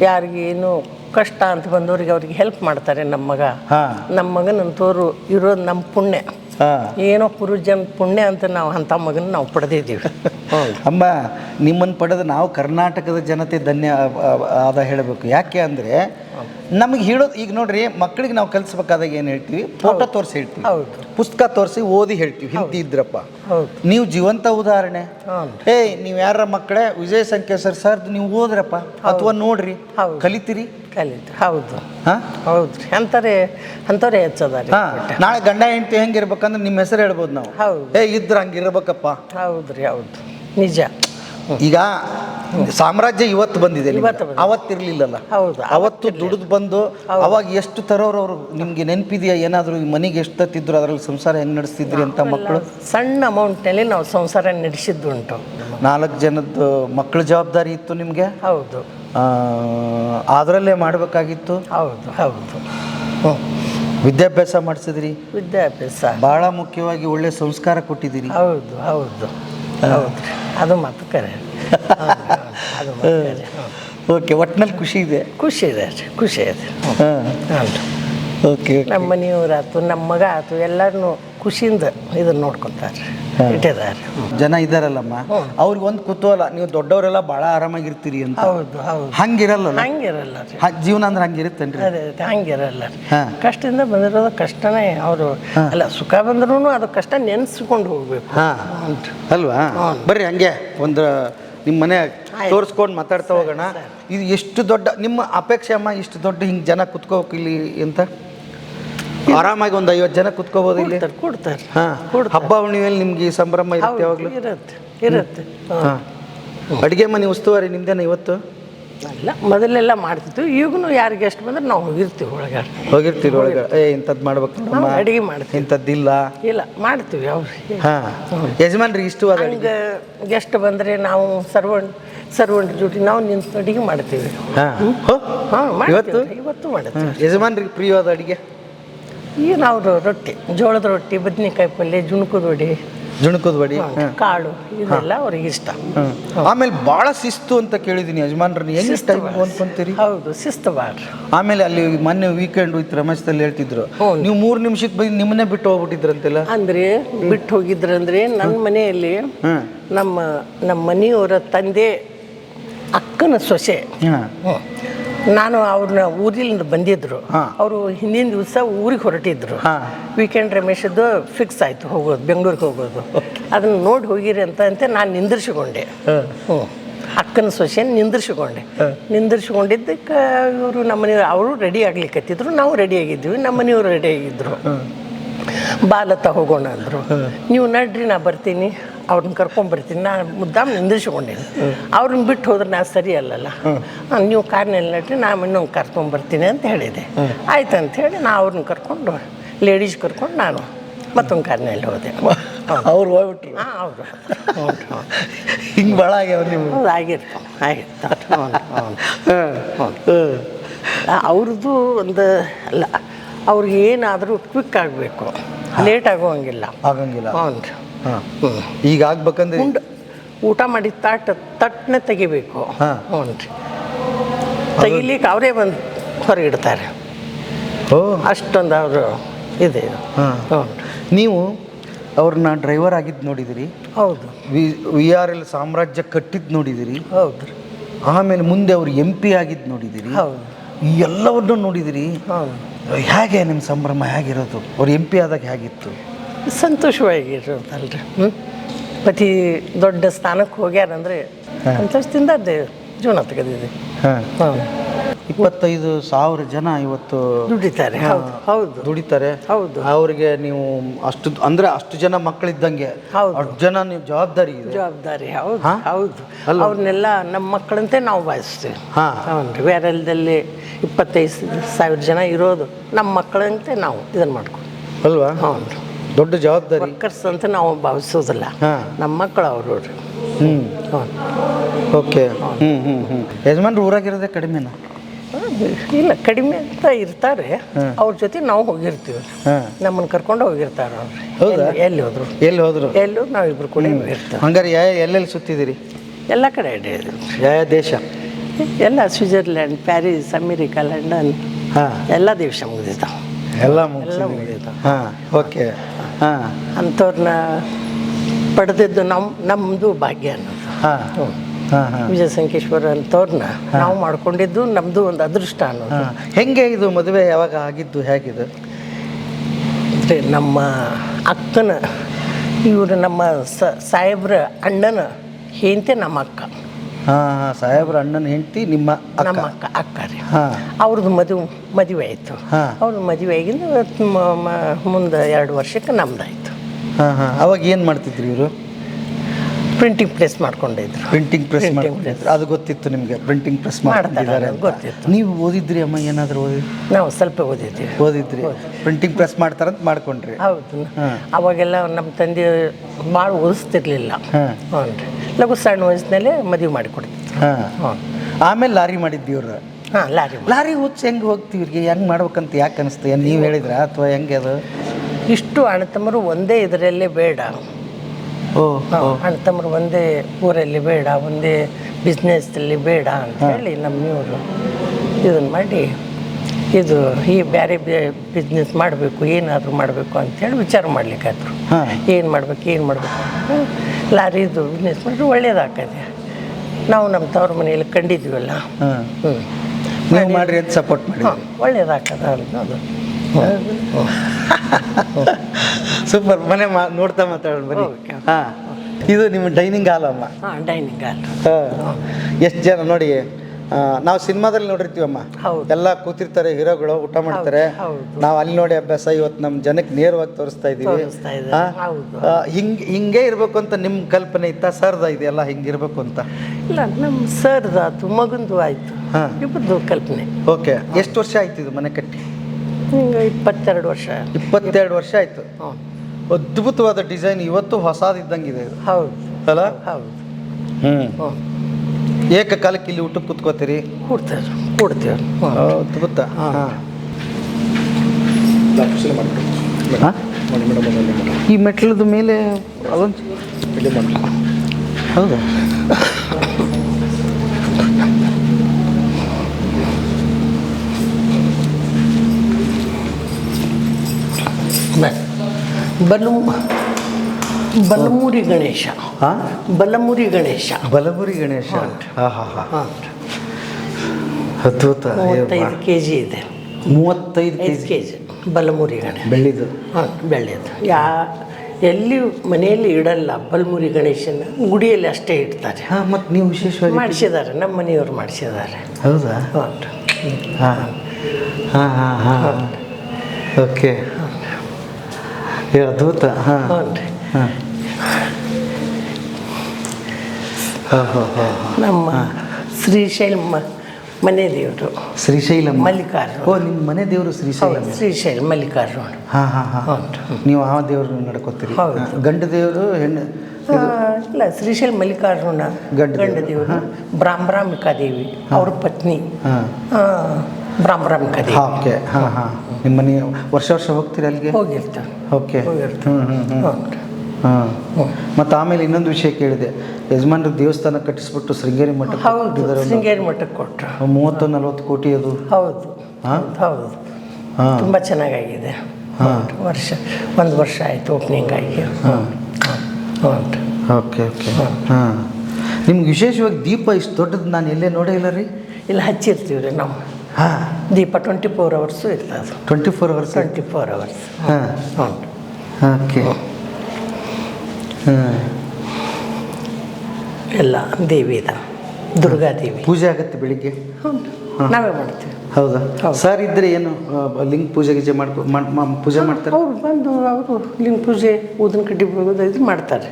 ಯಾರಿಗೆ ಏನು ಕಷ್ಟ ಅಂತ ಬಂದವರಿಗೆ ಅವ್ರಿಗೆ ಹೆಲ್ಪ್ ಮಾಡ್ತಾರೆ ನಮ್ಮ ಮಗ.
ಹಾ.
ನಮ್ಮ ಮಗನಂತವರು ಇರೋದು ನಮ್ಮ ಪುಣ್ಯ. ಏನೋ ಪುರುಜನ್ ಪುಣ್ಯ ಅಂತ ನಾವು ಅಂಥ ಮಗನ ನಾವು ಪಡೆದಿದ್ದೀವಿ.
ಅಮ್ಮ ನಿಮ್ಮನ್ನು ಪಡೆದು ನಾವು ಕರ್ನಾಟಕದ ಜನತೆ ಧನ್ಯ ಆದ ಹೇಳಬೇಕು. ಯಾಕೆ ಅಂದರೆ ನಮಗೆ ಹೇಳೋದು ಈಗ ನೋಡ್ರಿ ಮಕ್ಕಳಿಗೆ ನಾವು ಕಲಿಸ್ಬೇಕಾದಾಗ ಏನು ಹೇಳ್ತೀವಿ? ಫೋಟೋ ತೋರಿಸಿ ಹೇಳ್ತೀವಿ.
ಹೌದು.
ಪುಸ್ತಕ ತೋರಿಸಿ ಓದಿ ಹೇಳ್ತೀವಿ. ಹಿಂದಿ. ಇದ್ರಪ್ಪ.
ಹೌದು.
ನೀವು ಜೀವಂತ ಉದಾಹರಣೆ.
ಏ
ಏಯ್ ನೀವು ಯಾರ ಮಕ್ಕಳೇ ವಿಜಯ ಸಂಕೇಶ್ವರ್ ಸರ್ ನೀವು ಓದ್ರಪ್ಪ. ಅಥವಾ ನೋಡ್ರಿ
ಹೌದು.
ಕಲಿತೀರಿ?
ಕಲಿತು ಹೌದು.
ಹಾಂ?
ಹೌದು ರೀ ಅಂತಾರೆ ಅಂಥವ್ರೆ ಹೆಚ್ಚದಾರೆ
ಹಾ. ನಾಳೆ ಗಂಡ ಹೆಂಡತಿ ಹೆಂಗಿರ್ಬೇಕಂದ್ರೆ ನಿಮ್ಮ ಹೆಸರು ಹೇಳ್ಬೋದು ನಾವು.
ಹೌದು.
ಏ ಇದ್ರ ಹಂಗಿರ್ಬೇಕಪ್ಪ.
ಹೌದ್ರಿ ಹೌದು. ನಿಜ.
ಈಗ ಸಾಮ್ರಾಜ್ಯ ಇವತ್ತು ಬಂದಿದೆ. ಅವತ್ತಿರ್ಲಿಲ್ಲಲ್ಲ.
ಹೌದು
ಅವತ್ತು ದುಡಿದು ಬಂದು ಅವಾಗ ಎಷ್ಟು ತರೋರು ಅವರು? ನಿಮ್ಗೆ ನೆನಪಿದೆಯಾ ಏನಾದರೂ ಮನೆಗೆ ಎಷ್ಟು ತತ್ತಿದ್ರು ಅದರಲ್ಲಿ ಸಂಸಾರ ಹೆಂಗ್ ನಡೆಸ್ತಿದ್ರಿ ಅಂತ ಮಕ್ಕಳು
ಸಣ್ಣ ಅಮೌಂಟ್ನಲ್ಲಿ ನಾವು ಸಂಸಾರ ನಡೆಸಿದ್ದುಂಟು.
ನಾಲ್ಕು ಜನದ್ದು ಮಕ್ಕಳ ಜವಾಬ್ದಾರಿ ಇತ್ತು ನಿಮಗೆ?
ಹೌದು.
ಅದರಲ್ಲೇ ಮಾಡಬೇಕಾಗಿತ್ತು?
ಹೌದು ಹೌದು. ಹ್ಞೂ
ವಿದ್ಯಾಭ್ಯಾಸ ಮಾಡಿಸಿದ್ರಿ?
ವಿದ್ಯಾಭ್ಯಾಸ.
ಭಾಳ ಮುಖ್ಯವಾಗಿ ಒಳ್ಳೆ ಸಂಸ್ಕಾರ ಕೊಟ್ಟಿದ್ದೀರಿ.
ಹೌದು ಹೌದು. ಅದು ಮಾತು ಕರೆ. ಅದು.
ಓಕೆ ಒಟ್ಟಿನಲ್ಲಿ ಖುಷಿ ಇದೆ?
ಖುಷಿ ಇದೆ ಖುಷಿ ಇದೆ. ಹ್ಞೂ
ಓಕೆ
ನಮ್ಮ ಮನೆಯವ್ರಾತು ನಮ್ಮ ಮಗ ಆಯ್ತು ಎಲ್ಲರನ್ನೂ ಖುಷಿಯಿಂದ ಇದನ್ನ ನೋಡ್ಕೊತಾರೆ. ಇಟ್ಟಿದ್ದಾರೆ.
ಜನ ಇದ್ದಾರಲ್ಲಮ್ಮ ಅವ್ರಿಗೆ ಒಂದು ಕುತೂಹಲ ನೀವು ದೊಡ್ಡವರೆಲ್ಲ ಭಾಳ ಆರಾಮಾಗಿರ್ತೀರಿ ಅಂತ.
ಹೌದು ಹೌದು.
ಹಂಗಿರಲ್ಲ
ಹಂಗಿರಲ್ಲ ರೀ.
ಹ- ಜೀವನ ಅಂದ್ರೆ ಹಂಗಿರುತ್ತೇನ್ರಿ?
ಅದೇ ಅದೇ ಹಂಗಿರಲ್ಲ ರೀ. ಕಷ್ಟದಿಂದ ಬಂದಿರೋದು ಕಷ್ಟನೇ ಅವರು. ಅಲ್ಲ ಸುಖ ಬಂದ್ರೂ ಅದು ಕಷ್ಟ ನೆನೆಸ್ಕೊಂಡು ಹೋಗ್ಬೇಕು.
ಹಾ. ಅಲ್ವಾ? ಬರ್ರಿ ಹಂಗೆ ಒಂದು ನಿಮ್ಮ ಮನೆ ತೋರಿಸ್ಕೊಂಡು ಮಾತಾಡ್ತಾ ಹೋಗೋಣ. ಇದು ಎಷ್ಟು ದೊಡ್ಡ ನಿಮ್ಮ ಅಪೇಕ್ಷೆ ಅಮ್ಮ ಇಷ್ಟು ದೊಡ್ಡ ಹಿಂಗೆ ಜನ ಕುತ್ಕೋಬೇಕು ಇಲ್ಲಿ ಅಂತ? ಆರಾಮಾಗಿ ಒಂದು ಐವತ್ತು ಜನ ಕುತ್ಕೋಬಹುದು ಇಲ್ಲಿ.
ಕೊಡ್ತಾರೆ
ಹಾಂ. ಹಬ್ಬ ಹುಣ್ಣಿಮೆಯಲ್ಲಿ ನಿಮ್ಗೆ ಈ ಸಂಭ್ರಮ ಇರುತ್ತೆ ಯಾವಾಗಲೂ?
ಇರುತ್ತೆ ಇರುತ್ತೆ. ಹಾಂ.
ಅಡುಗೆ ಮನೆ ಉಸ್ತುವಾರಿ ನಿಮ್ದೇನ ಇವತ್ತು?
ಅಲ್ಲ ಮೊದಲೆಲ್ಲ ಮಾಡ್ತಿತ್ತು. ಈಗೂ ಯಾರು ಗೆಸ್ಟ್ ಬಂದ್ರೆ ನಾವು ಹೋಗಿರ್ತೀವಿ ಒಳಗಡೆ
ಹೋಗಿರ್ತೀವಿ. ಒಳಗಡೆ ಏ ಇಂಥದ್ದು ಮಾಡ್ಬೇಕು ನಮ್ಮ
ಅಡುಗೆ ಮಾಡ್ತೀವಿ.
ಇಂಥದ್ದಿಲ್ಲ.
ಇಲ್ಲ ಮಾಡ್ತೀವಿ ಅವ್ರು.
ಹಾಂ. ಯಜಮಾನ್ರಿಗೆ ಇಷ್ಟವಾದ ಅಡುಗೆ?
ಹಂಗೆ ಗೆಸ್ಟ್ ಬಂದರೆ ನಾವು ಸರ್ವಂಟ್ ಸರ್ವಂಟ್ ಜೊತೆ ನಾವು ನಿಂತು ಅಡುಗೆ ಮಾಡ್ತೀವಿ.
ಹಾಂ. ಇವತ್ತು?
ಇವತ್ತು ಮಾಡ್ತೀವಿ.
ಯಜಮಾನ್ರಿಗೆ ಪ್ರಿಯವಾದ ಅಡುಗೆ?
ಈಗ ನಾವು ರೊಟ್ಟಿ ಜೋಳದ ರೊಟ್ಟಿ ಬದ್ನಿಕಾಯಿ ಪಲ್ಯ ಜುಣುಕದ ವಡಿ.
ಜುಣುಕದ ವಡಿ
ಕಾಳು ಇದೆಲ್ಲ ಅವ್ರಿಗೆ ಇಷ್ಟ.
ಆಮೇಲೆ ಭಾಳ ಶಿಸ್ತು ಅಂತ ಕೇಳಿದೀನಿ ಯಜಮಾನ್ರನ್ನ. ಹೆಂಗೆ ಟೈಮ್ ಅಂದ್ಕೊಂತೀರಿ
ಹೌದು ಶಿಸ್ತು ಬಾಳ್ರಿ
ಆಮೇಲೆ ಅಲ್ಲಿ ಮೊನ್ನೆ ವೀಕೆಂಡ್ ವಿತ್ ರಮೇಶ್ದಲ್ಲಿ ಹೇಳ್ತಿದ್ರು. ನೀವು ಮೂರು ನಿಮಿಷಕ್ಕೆ ಬಂದು ನಿಮ್ಮನ್ನೇ ಬಿಟ್ಟು ಹೋಗ್ಬಿಟ್ಟಿದ್ರಂತೆಲ್ಲ?
ಅಂದ್ರೆ ಬಿಟ್ಟು ಹೋಗಿದ್ರಂದ್ರೆ ನನ್ನ ಮನೆಯಲ್ಲಿ ನಮ್ಮ ನಮ್ಮ ಮನೆಯವರ ತಂದೆ ಅಕ್ಕನ ಸೊಸೆ. ನಾನು ಅವ್ರನ್ನ ಊರಿಲಿಂದ ಬಂದಿದ್ರು. ಅವರು ಹಿಂದಿನ ದಿವಸ ಊರಿಗೆ ಹೊರಟಿದ್ರು. ವೀಕೆಂಡ್ ರಮೇಶದ್ದು ಫಿಕ್ಸ್ ಆಯಿತು ಹೋಗೋದು ಬೆಂಗಳೂರಿಗೆ ಹೋಗೋದು. ಅದನ್ನ ನೋಡಿ ಹೋಗಿರಿ ಅಂತ ಅಂತ ನಾನು ನಿಂದಿರ್ಸಿಕೊಂಡೆ. ಹ್ಞೂ ಅಕ್ಕನ ಸೊಸೆ ನಿಂದಿರ್ಸಿಕೊಂಡೆ. ನಿಂದಿರ್ಸಿಕೊಂಡಿದ್ದಕ್ಕೆ ಇವರು ನಮ್ಮನೆಯವ್ರು ಅವರು ರೆಡಿ ಆಗ್ಲಿಕ್ಕತ್ತಿದ್ರು ನಾವು ರೆಡಿ ಆಗಿದ್ವಿ ನಮ್ಮನೆಯವರು ರೆಡಿ ಆಗಿದ್ರು. ಬಾಲತ್ತ ಹೋಗೋಣ ಅಂದರು. ನೀವು ನಡ್ರಿ ನಾ ಬರ್ತೀನಿ. ಅವ್ರನ್ನ ಕರ್ಕೊಂಡ್ ಬರ್ತೀನಿ. ನಾ ಮುದ್ದಾಮ್ ನಿಂದಿಸ್ಕೊಂಡೇನೆ ಅವ್ರನ್ನ ಬಿಟ್ಟು ಹೋದ್ರೆ ನಾ ಸರಿ ಅಲ್ಲಲ್ಲ. ನೀವು ಕಾರ್ನಲ್ಲಿ ನಡ್ರಿ ನಾ ಇನ್ನೊಂದು ಕರ್ಕೊಂಡ್ ಬರ್ತೀನಿ ಅಂತ ಹೇಳಿದೆ. ಆಯ್ತು ಅಂತ ಹೇಳಿ ನಾ ಅವ್ರನ್ನ ಕರ್ಕೊಂಡು ಲೇಡೀಸ್ ಕರ್ಕೊಂಡು ನಾನು ಮತ್ತೊಂದು ಕಾರ್ನಲ್ಲಿ ಹೋದೆ.
ಅವ್ರು ಹೋಗ್ಬಿಟ್ರು.
ಹಾಂ ಅವರು.
ಹಿಂಗೆ ಭಾಳ ಆಗ್ಯಾವ
ಆಗಿರ್ತಾವ ಆಗಿರ್ತು ಆಗಿರ್ತು ಹ್ಞೂ ಹ್ಞೂ ಅವ್ರದ್ದು ಒಂದು ಅಲ್ಲ ಅವ್ರಿಗೆ ಏನಾದರೂ ಕ್ವಿಕ್ ಆಗಬೇಕು. ಲೇಟ್ ಆಗುವಂಗಿಲ್ಲ.
ಆಗಂಗಿಲ್ಲ.
ಹ್ಞೂ ರೀ
ಹಾಂ.
ಹ್ಞೂ
ಈಗ ಆಗ್ಬೇಕಂದ್ರೆ
ಉಂಡು ಊಟ ಮಾಡಿ ತಾಟ ತಟ್ಟನೆ ತೆಗಿಬೇಕು.
ಹಾ.
ಹ್ಞೂ ರೀ ತೆಗಿಲಿಕ್ಕೆ ಅವರೇ ಬಂದು ಹೊರಗಿಡ್ತಾರೆ
ಓ.
ಅಷ್ಟೊಂದು ಅವರು ಇದೆ. ಹ್ಞೂ.
ನೀವು ಅವ್ರನ್ನ ಡ್ರೈವರ್ ಆಗಿದ್ದು ನೋಡಿದಿರಿ?
ಹೌದು.
ವಿ ವಿ ಆರ್ ಎಲ್ ಸಾಮ್ರಾಜ್ಯ ಕಟ್ಟಿದ್ದು ನೋಡಿದಿರಿ?
ಹೌದು. ರೀ
ಆಮೇಲೆ ಮುಂದೆ ಅವ್ರು ಎಂ ಪಿ ಆಗಿದ್ದು ನೋಡಿದಿರಿ?
ಹೌದು.
ಎಲ್ಲವನ್ನೂ ನೋಡಿದಿರಿ?
ಹೌದು.
ಹೇಗೆ ನಿಮ್ಮ ಸಂಭ್ರಮ ಹೇಗಿರೋದು? ಅವ್ರು ಎಂ ಪಿ ಆದಾಗ ಹೇಗಿತ್ತು?
ಸಂತೋಷವಾಗಿರೋದಲ್ರಿ ಹ್ಞೂ ಪ್ರತಿ ದೊಡ್ಡ ಸ್ಥಾನಕ್ಕೆ ಹೋಗ್ಯಾರಂದ್ರೆ ಸಂತೋಷದಿಂದ ಅದೇ ಜೀವನ ತೆಗೆದಿದೆ
ಹಾಂ.
ಹೌದು.
ಇಪ್ಪತ್ತೈದು ಸಾವಿರ ಜನ ಇವತ್ತು
ದುಡಿತಾರೆ. ಹೌದು ಹೌದು.
ದುಡಿತಾರೆ.
ಹೌದು.
ಅವರಿಗೆ ನೀವು ಅಷ್ಟು ಅಂದ್ರೆ ಅಷ್ಟು ಜನ ಮಕ್ಕಳಿದ್ದಂಗೆ. ಅಷ್ಟು ಜನ ನೀವು ಜವಾಬ್ದಾರಿ ಇದೆ.
ಜವಾಬ್ದಾರಿ ಹೌದು? ಹೌದು? ಅವ್ರನ್ನೆಲ್ಲ ನಮ್ಮ ಮಕ್ಕಳಂತೆ ನಾವು ಬಯಸ್ತೇವೆ
ಹಾಂ.
ಬೇರೆಲ್ದಲ್ಲಿ ಇಪ್ಪತ್ತೈದು ಸಾವಿರ ಜನ ಇರೋದು ನಮ್ಮ ಮಕ್ಕಳಂತೆ ನಾವು ಇದನ್ನು ಮಾಡ್ಕೊಂಡು
ಅಲ್ವಾ?
ಹೌದು.
ದೊಡ್ಡ ಜವಾಬ್ದಾರಿ.
ವರ್ಕರ್ಸ್ ಅಂತ ನಾವು ಭಾವಿಸೋದಿಲ್ಲ. ನಮ್ಮ ಮಕ್ಕಳು ಅವರು ಹ್ಞೂ
ಓಕೆ. ಹ್ಞೂ ಹ್ಞೂ ಹ್ಞೂ ಯಜಮಾನ್ರು ಊರಾಗಿರೋದೇ ಕಡಿಮೆನಾ?
ಇಲ್ಲ ಕಡಿಮೆ ಅಂತ ಇರ್ತಾರೆ. ಅವ್ರ ಜೊತೆ ನಾವು ಹೋಗಿರ್ತೀವಿ.
ಹಾಂ.
ನಮ್ಮನ್ನು ಕರ್ಕೊಂಡು ಹೋಗಿರ್ತಾರೆ ಅವ್ರು.
ಹೌದಾ?
ಎಲ್ಲಿ- ಹೋದ್ರು.
ಎಲ್ಲಿ ಹೋದ್ರು?
ಎಲ್ಲಿ ಹೋದ್ರು ನಾವಿಬ್ರು ಕೂಡ
ಹಂಗಾರೆ ಯಾವ ಎಲ್ಲೆಲ್ಲಿ ಸುತ್ತಿದಿರಿ
ಎಲ್ಲ ಕಡೆ ಅಡ್ಡಾಡಿದ್ವಿ.
ಯಾವ ದೇಶ?
ಎಲ್ಲ ಸ್ವಿಟ್ಜರ್ಲ್ಯಾಂಡ್ ಪ್ಯಾರಿಸ್ ಅಮೇರಿಕಾ ಲಂಡನ್.
ಹಾಂ.
ಎಲ್ಲ ದೇಶ ಮುಗಿದಿದ್ದಾವೆ.
ಎಲ್ಲ
ಎಲ್ಲ
ಮುಗಿಸಿದ್ರಿ
ಮುಗಿದಿದ್ದಾವೆ.
ಹಾಂ ಓಕೆ. ಹಾಂ.
ಅಂಥವ್ರನ್ನ ಪಡೆದಿದ್ದು ನಮ್ಮ ನಮ್ಮದು ಭಾಗ್ಯ ಅನ್ನೋದು.
ಹಾಂ.
ವಿಜಯ ಸಂಕೇಶ್ವರ ಅಂತವ್ರನ್ನ ನಾವು ಮಾಡ್ಕೊಂಡಿದ್ದು ನಮ್ಮದು ಒಂದು ಅದೃಷ್ಟ ಅನ್ನೋದು.
ಹೆಂಗೆ ಇದು ಮದುವೆ ಯಾವಾಗ ಆಗಿದ್ದು ಹೇಗಿದು?
ಅಂದರೆ ನಮ್ಮ ಅಕ್ಕನ ಇವರು ನಮ್ಮ ಸಾಹೇಬ್ರ ಅಣ್ಣನ ಹೆಂಡತಿ ನಮ್ಮ ಅಕ್ಕ.
ಹಾಂ ಸಾಹೇಬ್ರ ಅಣ್ಣನ ಹೆಂಡತಿ ನಿಮ್ಮ
ನಮ್ಮ
ಅಕ್ಕ
ಅಕ್ಕ ರೀ. ಅವ್ರದ್ದು ಮದುವೆ ಮದುವೆ ಆಯಿತು. ಅವ್ರದ್ದು ಮದುವೆ ಆಗಿಂದ ಮುಂದೆ ಎರಡು ವರ್ಷಕ್ಕೆ ನಮ್ದಾಯಿತು.
ಹಾಂ ಹಾಂ. ಅವಾಗ ಏನು ಮಾಡ್ತಿದ್ರು ಇವರು?
ಪ್ರಿಂಟಿಂಗ್ ಪ್ರೆಸ್ ಮಾಡ್ಕೊಂಡಿದ್ರು
ಪ್ರಿಂಟಿಂಗ್ ಪ್ರೆಸ್ ಮಾಡ್ಕೊಂಡಿದ್ರು ಅದು ಗೊತ್ತಿತ್ತು ನಿಮಗೆ ಪ್ರಿಂಟಿಂಗ್ ಪ್ರೆಸ್ ಮಾಡ್ತಿದ್ದಾರೆ
ಗೊತ್ತಿತ್ತು.
ನೀವು ಓದಿದ್ರಿ ಅಮ್ಮ ಏನಾದರೂ ಓದಿ?
ನಾವು ಸ್ವಲ್ಪ ಓದಿದ್ವಿ.
ಓದಿದ್ರಿ. ಪ್ರಿಂಟಿಂಗ್ ಪ್ರೆಸ್ ಮಾಡ್ತಾರಂತ ಮಾಡ್ಕೊಂಡ್ರಿ.
ಹೌದು. ಅವಾಗೆಲ್ಲ ನಮ್ಮ ತಂದೆ ಭಾಳ ಓದಿಸ್ತಿರ್ಲಿಲ್ಲ. ಹ್ಞೂ ರೀ ಲಘು ಸಣ್ಣ ವಯಸ್ಸಿನಲ್ಲೇ ಮದುವೆ ಮಾಡಿಕೊಡ್ತಿದ್ರು.
ಹಾಂ.
ಹ್ಞೂ
ಆಮೇಲೆ ಲಾರಿ ಮಾಡಿದ್ವಿ ಇವ್ರು.
ಹಾಂ ಲಾರಿ
ಲಾರಿ ಹುಚ್ಚು ಹೆಂಗೆ ಹೋಗ್ತೀವಿ ಇವ್ರಿಗೆ? ಹೆಂಗೆ ಮಾಡ್ಬೇಕಂತ ಯಾಕೆ ಅನಿಸ್ತು? ನೀವು ಹೇಳಿದ್ರ ಅಥವಾ ಹೆಂಗೆ ಅದು?
ಇಷ್ಟು ಅಣ್ಣತಮ್ಮರು ಒಂದೇ ಇದರಲ್ಲೇ ಬೇಡ.
ಓ
ಅಣ್ಣತಮ್ಮರು ಒಂದೇ ಊರಲ್ಲಿ ಬೇಡ ಒಂದೇ ಬಿಸ್ನೆಸ್ಸಲ್ಲಿ ಬೇಡ ಅಂತ ಹೇಳಿ ನಮ್ಮ ಇವರು ಇದನ್ನು ಮಾಡಿ ಇದು ಈ ಬೇರೆ ಬಿಸ್ನೆಸ್ ಮಾಡಬೇಕು ಏನಾದರೂ ಮಾಡಬೇಕು ಅಂತೇಳಿ ವಿಚಾರ ಮಾಡ್ಲಿಕ್ಕಾದ್ರು. ಏನು ಮಾಡ್ಬೇಕು ಏನು ಮಾಡ್ಬೇಕು ಲಾರಿ ಲಾರಿದು ಬಿಸ್ನೆಸ್ ಮಾಡಿದ್ರೆ ಒಳ್ಳೇದಾಗ್ತದೆ. ನಾವು ನಮ್ಮ ತವ್ರ ಮನೆಯಲ್ಲಿ ಕಂಡಿದ್ವಲ್ಲ ಹ್ಞೂ
ನೀವು ಮಾಡ್ರಿ ಅಂತ ಸಪೋರ್ಟ್ ಮಾಡಿ
ಒಳ್ಳೇದಾಗ್ತದ ಅನ್ನೋದು
ಸೂಪರ್. ಮನೆ ಮಾ ನೋಡ್ತಾ ಮಾತಾಡೋಣ ಬನ್ನಿ. ಹಾಂ. ಇದು ನಿಮ್ಮ ಡೈನಿಂಗ್ ಹಾಲ್ ಅಮ್ಮ?
Dining hall.
ಎಷ್ಟು ಜನ ನೋಡಿ ನಾವು ಸಿನಿಮಾದಲ್ಲಿ ನೋಡಿರ್ತೀವಮ್ಮ. ಎಲ್ಲ ಕೂತಿರ್ತಾರೆ ಹೀರೋಗಳು ಊಟ ಮಾಡ್ತಾರೆ. ನಾವು ಅಲ್ಲಿ ನೋಡಿ ಅಭ್ಯಾಸ ಇವತ್ತು ನಮ್ಮ ಜನಕ್ಕೆ ನೇರವಾಗಿ ತೋರಿಸ್ತಾ ಇದೀವಿ. ಹಿಂಗ್ ಹಿಂಗೆ ಇರಬೇಕು ಅಂತ ನಿಮ್ಮ ಕಲ್ಪನೆ ಇತ್ತ? ಸರ್ದ ಇದೆಲ್ಲ ಹಿಂಗಿರ್ಬೇಕು ಅಂತ?
ಇಲ್ಲ ನಮ್ಮ ಸರ್ದಾತು ಮಗಂದು ಆಯಿತು. ಇಬ್ಬರದು ಕಲ್ಪನೆ.
ಓಕೆ. ಎಷ್ಟು ವರ್ಷ ಆಯ್ತು ಇದು ಮನೆ ಕಟ್ಟಿ?
ಇಪ್ಪತ್ತೆರಡು ವರ್ಷ.
ಇಪ್ಪತ್ತೆರಡು ವರ್ಷ ಆಯ್ತು. ಅದ್ಭುತವಾದ ಡಿಸೈನ್ ಇವತ್ತು ಹೊಸದಿದ್ದಂಗಿದೆ ಇದು.
ಹೌದು.
ಅಲ್ಲ?
ಹೌದು.
ಹ್ಮ್.
ಹ್ಞೂ
ಏಕಕಾಲಕ್ಕೆ ಇಲ್ಲಿ ಊಟಕ್ಕೆ ಕೂತ್ಕೋತೀರಿ?
ಕೊಡ್ತೇವೆ ಕೊಡ್ತೇವೆ. ಹ್ಞೂ
ಅದ್ಭುತ.
ಹಾಂ.
ಹಾಂ. ಹಾ? ಈ ಮೆಟ್ಲದ ಮೇಲೆ ಅದೊಂದು ಹೌದಾ?
ಬಲು ಬಲಮೂರಿ ಗಣೇಶ.
ಹಾಂ
ಬಲಮುರಿ ಗಣೇಶ.
ಬಲಮುರಿ ಗಣೇಶ. ಹಾ ಹಾ ಹಾ. ಅದ್ಭುತ.
ಮೂವತ್ತೈದು ಕೆ ಜಿ ಇದೆ.
ಮೂವತ್ತೈದು K
K G Balamuri Ganesha.
ಬೆಳ್ಳಿದು.
ಹಾಂ ಬೆಳ್ಳಿದು. ಯಾ ಎಲ್ಲಿ ಮನೆಯಲ್ಲಿ ಇಡಲ್ಲ ಬಲಮುರಿ ಗಣೇಶನ. ಗುಡಿಯಲ್ಲಿ ಅಷ್ಟೇ ಇಡ್ತಾರೆ.
ಹಾಂ ಮತ್ತು ನೀವು ವಿಶೇಷವಾಗಿ
ಮಾಡಿಸಿದ್ದಾರೆ. ನಮ್ಮ ಮನೆಯವರು ಮಾಡಿಸಿದ್ದಾರೆ.
ಹೌದಾ?
ಹಾಂ.
ಹಾಂ ಹಾಂ ಹಾ. ಓಕೆ ಏ ಅದ್ಭುತ. ಹಾಂ.
ರೀ
ಹಾಂ. ಹಾ
ನಮ್ಮ ಶ್ರೀಶೈಲ ಮ- ಮನೆ ದೇವರು
ಶ್ರೀಶೈಲ.
ಮಲ್ಲಿಕಾರ್ಜುನ.
ಓ ನಿಮ್ಮ ಮನೆ ದೇವರು ಶ್ರೀಶೈಲ
ಶ್ರೀಶೈಲ ಮಲ್ಲಿಕಾರ್ಜುನ.
ಹಾಂ ಹಾಂ ಹಾ. ನೀವು ಆ ದೇವ್ರನ್ನ ನಡ್ಕೋತೀರಿ. ಗಂಡ ದೇವರು ಹೆಣ್ಣು
ಇಲ್ಲ ಶ್ರೀಶೈಲ ಮಲ್ಲಿಕಾರ್ಜುನ
ಗಂಡ
ಗಂಡ
ದೇವರು.
ಬ್ರಾಹ್ಮಿಕಾ ದೇವಿ ಅವ್ರ ಪತ್ನಿ.
ಹಾ.
ಆ,
ಕಡೆ ಓಕೆ ಹಾಂ ಹಾಂ. ನಿಮ್ಮ ಮನೆ ವರ್ಷ ವರ್ಷ ಹೋಗ್ತೀರ ಅಲ್ಲಿಗೆ?
ಹೋಗಿರ್ತಾ.
ಓಕೆ. ಹ್ಞೂ ಹ್ಞೂ ಹ್ಞೂ ಹಾಂ. ಮತ್ತು ಆಮೇಲೆ ಇನ್ನೊಂದು ವಿಷಯ ಕೇಳಿದೆ. ಯಜಮಾನ್ರು ದೇವಸ್ಥಾನ ಕಟ್ಟಿಸ್ಬಿಟ್ಟು ಶೃಂಗೇರಿ ಮಠಕ್ಕೆ
ಹೌದು ಶೃಂಗೇರಿ ಮಠಕ್ಕೆ ಕೊಟ್ಟರು
ಮೂವತ್ತು ನಲ್ವತ್ತು ಕೋಟಿ ಅದು.
ಹೌದು
ಹಾಂ?
ಹೌದು
ಹಾಂ.
ತುಂಬ ಚೆನ್ನಾಗಾಗಿದೆ.
ಹಾಂ.
ವರ್ಷ ಒಂದು ವರ್ಷ ಆಯಿತು ಓಪನಿಂಗ್ ಆಗಿ. ಹಾಂ. ಹಾಂ
ಓಕೆ ಓಕೆ. ಹಾಂ. ನಿಮ್ಗೆ ವಿಶೇಷವಾಗಿ ದೀಪ ಇಷ್ಟು ದೊಡ್ಡದು ನಾನು ಎಲ್ಲೇ ನೋಡೇ ಇಲ್ಲ ರೀ?
ಇಲ್ಲ ಹಚ್ಚಿರ್ತೀವಿ ರೀ ನಾವು.
ಹಾಂ.
ದೀಪ ಟ್ವೆಂಟಿ ಫೋರ್ ಅವರ್ಸು ಇರ್ತದೆ
twenty four hours
twenty four hours
ಹಾಂ.
ಉಂಟು.
ಓಕೆ. ಹಾಂ.
ಎಲ್ಲ ದೇವಿ ಇದೆ ದುರ್ಗಾದೇವಿ
ಪೂಜೆ ಆಗುತ್ತೆ ಬೆಳಿಗ್ಗೆ?
ಹ್ಞೂ ನಾವೇ ಮಾಡ್ತೀವಿ.
ಹೌದಾ. ಸರ್ ಇದ್ರೆ ಏನು ಲಿಂಗ ಪೂಜೆ ಗೀಜೆ ಮಾಡ್ಕೊ ಪೂಜೆ ಮಾಡ್ತಾರೆ?
ಅವ್ರು ಬಂದು ಅವರು ಲಿಂಗ ಪೂಜೆ ಊದಿನ ಕಡ್ಡಿ ಇದು ಮಾಡ್ತಾರೆ.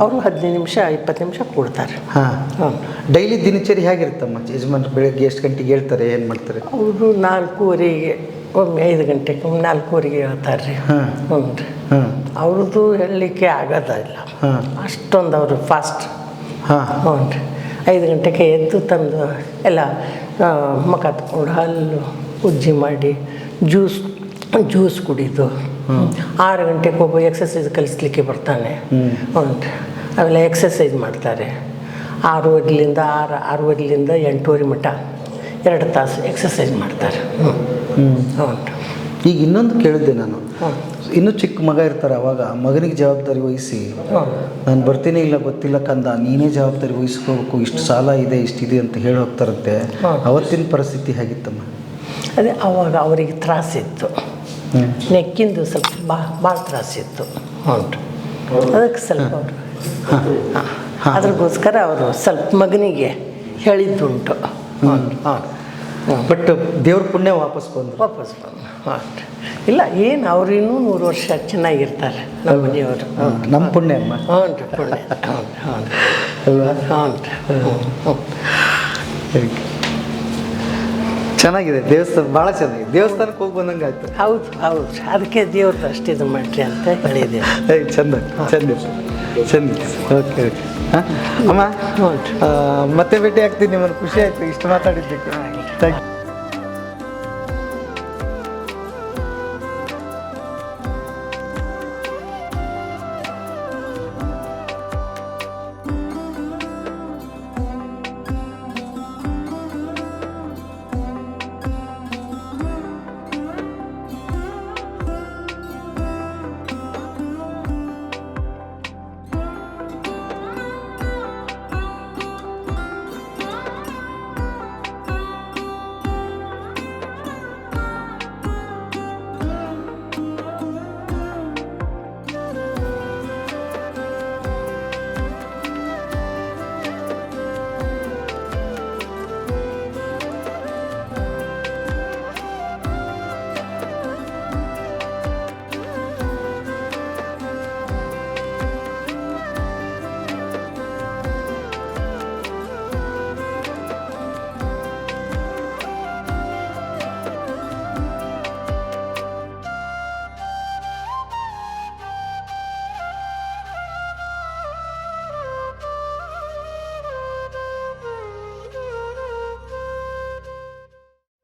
ಅವರು ಹದಿನೈದು ನಿಮಿಷ ಇಪ್ಪತ್ತು ನಿಮಿಷ ಕೊಡ್ತಾರೆ.
ಹಾಂ.
ಹ್ಞೂ
ಡೈಲಿ ದಿನಚರಿ ಹೇಗಿರುತ್ತಮ್ಮ? ಯಜಮಾನ್ರು ಬೆಳಗ್ಗೆ ಎಷ್ಟು ಗಂಟೆಗೆ ಹೇಳ್ತಾರೆ ಏನು ಮಾಡ್ತಾರೆ?
ಅವರು ನಾಲ್ಕೂವರೆಗೆ ಒಮ್ಮೆ ಐದು ಗಂಟೆಗೆ ಒಮ್ಮೆ ನಾಲ್ಕೂವರೆಗೆ ಹೇಳ್ತಾರೆ ರೀ.
ಹಾ.
ಹ್ಞೂ ರೀ.
ಹ್ಞೂ
ಅವ್ರದ್ದು ಹೇಳಲಿಕ್ಕೆ ಆಗೋದಿಲ್ಲ
ಹಾಂ.
ಅಷ್ಟೊಂದು ಅವರು ಫಾಸ್ಟ್
ಹಾಂ.
ಹ್ಞೂ ರೀ. ಐದು ಗಂಟೆಗೆ ಎದ್ದು ತಂದು ಎಲ್ಲ ಮುಖ ತಗೊಂಡು ಹಲ್ಲು ಉಜ್ಜಿ ಮಾಡಿ ಜ್ಯೂಸ್ ಜ್ಯೂಸ್ ಕುಡಿದು ಆರು ಗಂಟೆಗೆ ಒಬ್ಬ ಎಕ್ಸಸೈಸ್ ಕಲಿಸ್ಲಿಕ್ಕೆ ಬರ್ತಾನೆ. ಹ್ಞೂ ರೀ ಅವೆಲ್ಲ ಎಕ್ಸಸೈಸ್ ಮಾಡ್ತಾರೆ. ಆರೂವರೆಲಿಂದ ಆರು ಆರೂವರೆಲಿಂದ ಎಂಟೂವರೆ ಮಟ್ಟ ಎರಡು ತಾಸು ಎಕ್ಸಸೈಸ್ ಮಾಡ್ತಾರೆ. ಹ್ಞೂ
ಹ್ಞೂ
ಹ್ಞೂ ರೀ
ಈಗ ಇನ್ನೊಂದು ಕೇಳಿದ್ದೆ ನಾನು. ಇನ್ನೂ ಚಿಕ್ಕ ಮಗ ಇರ್ತಾರೆ ಅವಾಗ. ಮಗನಿಗೆ ಜವಾಬ್ದಾರಿ ವಹಿಸಿ. ನಾನು ಬರ್ತೀನಿ ಇಲ್ಲ ಗೊತ್ತಿಲ್ಲ ಕಂದ. ನೀನೇ ಜವಾಬ್ದಾರಿ ವಹಿಸ್ಕೋಬೇಕು. ಇಷ್ಟು ಸಾಲ ಇದೆ ಇಷ್ಟಿದೆ ಅಂತ ಹೇಳಿ ಹೋಗ್ತಾರಂತೆ.
ಹಾ.
ಅವತ್ತಿನ ಪರಿಸ್ಥಿತಿ ಹೇಗಿತ್ತಮ್ಮ?
ಅದೇ ಅವಾಗ ಅವರಿಗೆ ತ್ರಾಸಿತ್ತು ನೆಕ್ಕಿಂದು ಸ್ವಲ್ಪ ಬಾ ಭಾಳ ತ್ರಾಸಿತ್ತು ಅದಕ್ಕೆ ಸ್ವಲ್ಪ ಅವರು ಅದ್ರಗೋಸ್ಕರ ಅವರು ಸ್ವಲ್ಪ ಮಗನಿಗೆ ಹೇಳಿದ್ದುಂಟು. ಹ್ಞೂ ಹ್ಞೂ
ಬಟ್ ದೇವ್ರ ಪುಣ್ಯ ವಾಪಸ್ ಬಂದು
ವಾಪಸ್ ಬಂದು ಇಲ್ಲ ಏನು ಅವ್ರೇನು ನೂರು ವರ್ಷ ಚೆನ್ನಾಗಿರ್ತಾರೆ ನಮ್ಮ ಮನೆಯವರು.
ನಮ್ಮ ಪುಣ್ಯ ಅಮ್ಮ.
ಹ್ಞೂ ರೀ ಪುಣ್ಯ. ಹ್ಞೂ ಹ್ಞೂ
ಅಲ್ವಾ?
ಹ್ಞೂ ರೀ ಹ್ಞೂ ಹ್ಞೂ
ಚೆನ್ನಾಗಿದೆ ದೇವಸ್ಥಾನ ಭಾಳ ಚೆನ್ನಾಗಿದೆ. ದೇವಸ್ಥಾನಕ್ಕೆ ಹೋಗಿ ಬಂದಂಗೆ ಆಯ್ತು.
ಹೌದು ಹೌದು. ಅದಕ್ಕೆ ದೇವ್ರದ್ದು ಅಷ್ಟು ಇದು ಮಾಡಿರಿ ಅಂತ ಹೇಳಿದೆ
ಚಂದ ಚಂದ. ಚಂದ. ಓಕೆ ಓಕೆ ಹಾಂ? ಅಮ್ಮ ಮತ್ತೆ ಭೇಟಿ ಆಗ್ತೀನಿ ನಿಮ್ಮನ್ನು ಖುಷಿ ಆಯಿತು. ಇಷ್ಟು ಮಾತಾಡಿದ್ದಕ್ಕೆ. Thank you